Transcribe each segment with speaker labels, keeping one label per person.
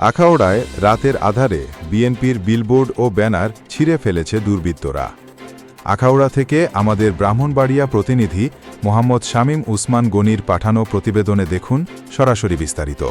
Speaker 1: আখাউড়ায় রাতের আধারে বিএনপির বিলবোর্ড ও ব্যানার ছিঁড়ে ফেলেছে দুর্বৃত্তরা। আখাউড়া থেকে আমাদের ব্রাহ্মণবাড়িয়া প্রতিনিধি মোহাম্মদ শামীম উসমান গনির পাঠানো প্রতিবেদনে দেখুন সরাসরি বিস্তারিত।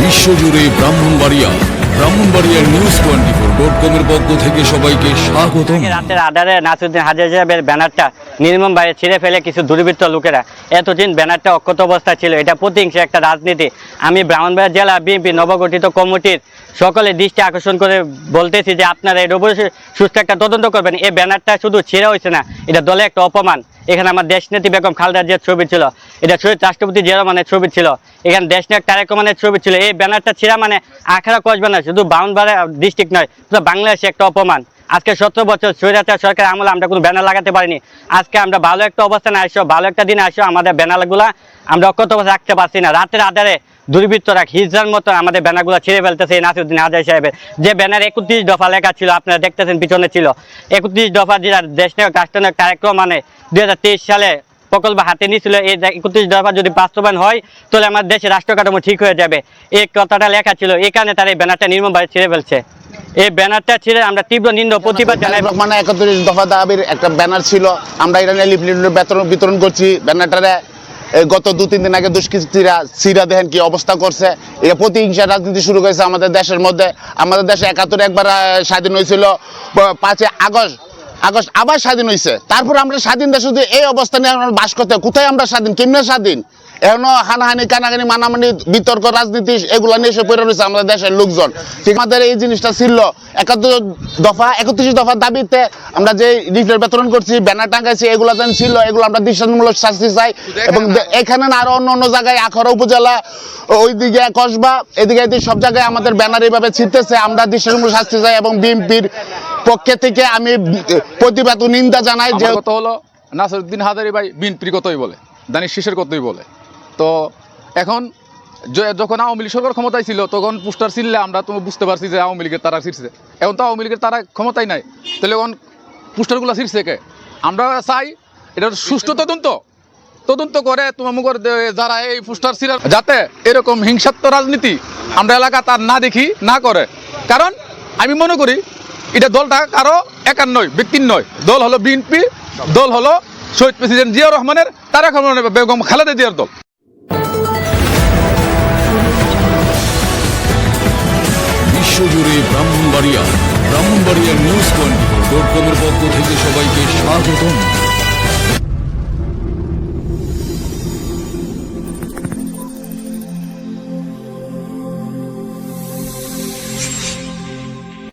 Speaker 2: বিশ্বজুড়ে ব্রাহ্মণবাড়িয়া, ব্রাহ্মণবাড়িয়ার নিউজ টোয়েন্টি ফোর ডট কমের পক্ষ থেকে সবাইকে স্বাগতম।
Speaker 3: রাতের আধারে নাসিরুদ্দিন হাজার সাহেবের ব্যানারটা নির্মম বাইরে ছিঁড়ে ফেলে কিছু দুর্বৃত্ত লোকেরা। এতদিন ব্যানারটা অক্ষত অবস্থা ছিল, এটা প্রতিহিংসা একটা রাজনীতি। আমি ব্রাহ্মণবাড়িয়া জেলা বিএনপি নবগঠিত কমিটির সকলে দৃষ্টি আকর্ষণ করে বলতেছি যে আপনারা এর উপরে সুস্থ একটা তদন্ত করবেন। এই ব্যানারটা শুধু ছিঁড়ে হয়েছে না, এটা দলে একটা অপমান। এখানে আমার দেশনেত্রী বেগম খালদার যে ছবি ছিল, এটা শহীদ রাষ্ট্রপতি জিয়া রহমানের ছবি ছিল, এখানে দেশনায়ক তারেক রহমানের ছবি ছিল। এই ব্যানারটা ছিঁড়া মানে আখাড়া কসবে না শুধু বাউনবাড়া ডিস্ট্রিক্ট নয় বাংলাদেশে একটা অপমান। আজকে সতেরো বছর স্বৈরাচার সরকার আমলে আমরা কোনো ব্যানার লাগাতে পারিনি। আজকে আমরা ভালো একটা অবস্থানে আসো, ভালো একটা দিনে আসো, আমাদের ব্যানারগুলো আমরা অক্ষত অবস্থা রাখতে পারছি না। রাতের আধারে দুর্বৃত্তরা হিজড়ার মতো আমাদের ব্যানারগুলো ছিঁড়ে ফেলতেছে এই নাসিরুদ্দিন হাজার সাহেবের। যে ব্যানার একত্রিশ দফা লেখা ছিল, আপনারা দেখতেছেন পিছনে ছিল। একত্রিশ দফা যেটা দেশ দেশনায়ক রাষ্ট্রনায়ক কার্যক্রম মানে দুই হাজার তেইশ সালে প্রকল্প হাতে নিয়েছিল, এই একত্রিশ দফা যদি বাস্তবায়ন হয়, তাহলে আমার দেশের রাষ্ট্র কাঠামো ঠিক হয়ে যাবে। এই কথাটা লেখা ছিল এই কারণে তারা এই ব্যানারটা নির্মমভাবে ছিঁড়ে ফেলছে। এই ব্যানারটা ছিঁড়ে আমরা তীব্র নিন্দ প্রতিবাদ জানাই।
Speaker 4: মানে একত্রিশ দফা দাবির একটা ব্যানার ছিল। আমরা এটা নিয়ে লিফলেট বিতরণ বিতরণ করছি। ব্যানারটারে গত দু তিন দিন আগে দুষ্কৃতীরা সিরা দেখেন কি অবস্থা করছে। এটা প্রতিহিংসা রাজনীতি শুরু করেছে আমাদের দেশের মধ্যে। আমাদের দেশে একাত্তরে একবার স্বাধীন হয়েছিল প- পাঁচই আগস্ট। আগস্ট আবার স্বাধীন হয়েছে। তারপর আমরা স্বাধীন দেশ এই অবস্থানে আমরা বাস করতে কোথায় আমরা স্বাধীন? কেমনে স্বাধীন? এখনও হানাহানি কানাকানি মানামানি বিতর্ক রাজনীতি এগুলো নিয়ে এসে পড়ে রয়েছে আমাদের দেশের লোকজন। ঠিক আমাদের এই জিনিসটা ছিল। একাত্তর দফা একত্রিশ দফার দাবিতে আমরা যে লিফলেট বিতরণ করছি ব্যানার টাঙ্গাইছি এগুলো যেন ছিল এগুলো আমরা দৃষ্টান্তমূলক শাস্তি চাই। এবং এখানে না আরও অন্য অন্য জায়গায় আখড়া উপজেলা ওইদিকে কসবা এদিকে এদিকে সব জায়গায় আমাদের ব্যানার এইভাবে ছিটতেছে। আমরা দৃষ্টান্তমূলক শাস্তি চাই এবং বিএনপির পক্ষে থেকে আমি প্রতিবাদ ও নিন্দা জানাই যে
Speaker 5: হলো নাসিরুদ্দিন হাজারি ভাই বিনপির কতই বলে দানিশ শেষের কতই বলে। তো এখন যখন আওয়ামী লীগ সরকার ক্ষমতায় ছিল, তখন পোস্টার ছিললে আমরা তো বুঝতে পারছি যে আওয়ামী লীগের তারা ছিঁড়ছে এখন তো আওয়ামী লীগের তারা ক্ষমতায় নাই। তাহলে এখন পোস্টারগুলো ছিঁড়ছে কে? আমরা চাই এটা সুষ্ঠু তদন্ত। তদন্ত করে তোমার যারা এই পোস্টার ছিল যাতে এরকম হিংসাত্মক রাজনীতি আমরা এলাকা তার না দেখি, না করে। কারণ আমি মনে করি এটা দলটা কারও একার নয়, ব্যক্তির নয়। দল হলো বিএনপি, দল হলো শহীদ প্রেসিডেন্ট জিয়াউর রহমানের রহমানের বেগম খালেদা জিয়ার দল।
Speaker 2: বিশ্বজুড়ে ব্রাহ্মণবাড়িয়া ব্রাহ্মণবাড়িয়ার নিউজ টোয়েন্টি ডট কমের পক্ষ থেকে সবাইকে স্বাগতম।